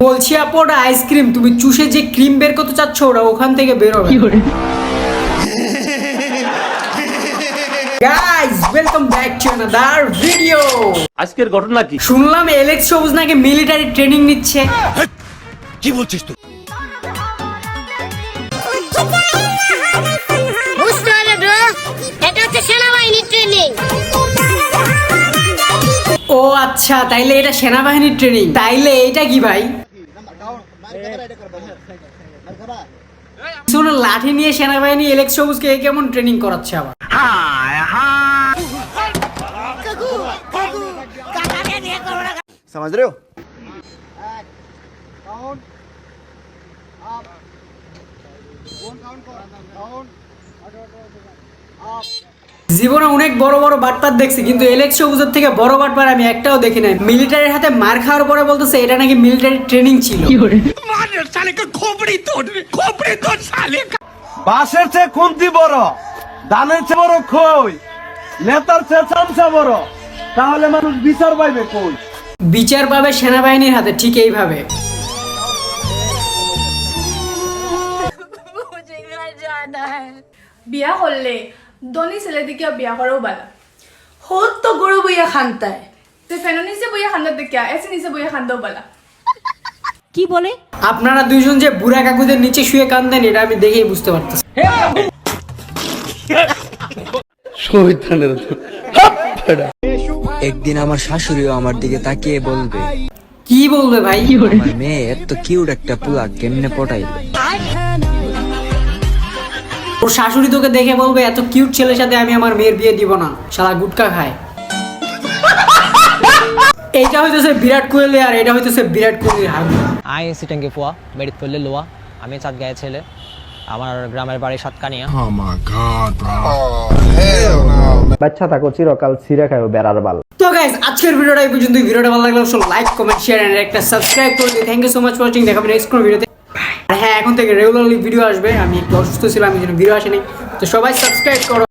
বলছি আপু ওটা আইসক্রিম তুমি চুষে যে ক্রিম বের করতে চাচ্ছ ওরা ওখান থেকে বেরোবে guys welcome back to another video আজকের ঘটনা কি? শুনলাম এলেক্স সবুজ নাকি মিলিটারি ট্রেনিং নিচ্ছে। কি বলছিস তুই? ও আচ্ছা তাইলে এটা সেনাবাহিনীর ট্রেনিং তাইলে এটা কি ভাই? শুনুন লাঠি নিয়ে সেনাবাহিনী এলেক্স সবুজকে কেমন ট্রেনিং করাচ্ছে আবার সমাজ রে কাউন্ট জীবনে অনেক বড় বড় বাটপার দেখছি কিন্তু এলেক্স সবুজের থেকে বড় বাটপার আমি একটাও দেখি নাই। মিলিটারির হাতে মার খাওয়ার পরে বলতেছে এটা নাকি মিলিটারি ট্রেনিং ছিল? বাঁশের চেয়ে খুন্তি বড় ধানের চেয়ে বড় খই নেতার চেয়ে চামচা বড় তাহলে মানুষ বিচার পাইবে কই? বিচার পাবে সেনাবাহিনীর হাতে ঠিক এইভাবে। বিয়া করলে দনি ছেলে দিকে বিয়া করাও বালা। হোত তো গরু বইয়া খান্তায় তে ফেনো নিচে বইয়া খান্দার দেখিয়া এসে নিচে বইয়া খান্দাও বালা। আপনারা দুইজন যে বুড়া কাকুদের নিচে শুয়ে কান্দেন এটা আমি দেখেই বুঝতে পারতেছি। একদিন আমার শাশুড়িও আমার দিকে তাকিয়ে বলবে কি বলবে ভাই? মেয়ে এত কিউট একটা পুলা কেমনে পটাইল ওর শাশুড়ি তোকে দেখে বলবে এত কিউট ছেলের সাথে আমি আমার মেয়ের বিয়ে দিব না। শালা গুটকা খায়। এইটা হইতেছে বিরাট কোহলি আর এটা হইতেছে বিরাট কোহলির হাত। আই এসি ট্যাঙ্কি পোয়া মেডিত করলে লোয়া। আমি চাঁদ গায়ে ছেলে আমার গ্রামের বাড়ি সাতকানিয়া। বাচ্চা থাকো চিরকাল ছিঁড়ে খাও বেড়ার বাল। তো গাইস আজকের ভিডিওটা এই পর্যন্ত ভিডিওটা ভালো লাগলে অবশ্যই লাইক কমেন্ট শেয়ার এন্ড একটা সাবস্ক্রাইব করে দিই thank you so much watching দেখাবেন নেক্সট কোন ভিডিওতে হ্যাঁ এখন থেকে রেগুলারলি ভিডিও আসবে। আমি একটু অসুস্থ ছিলাম, এই জন্য ভিডিও আসেনি। তো সবাই সাবস্ক্রাইব করো।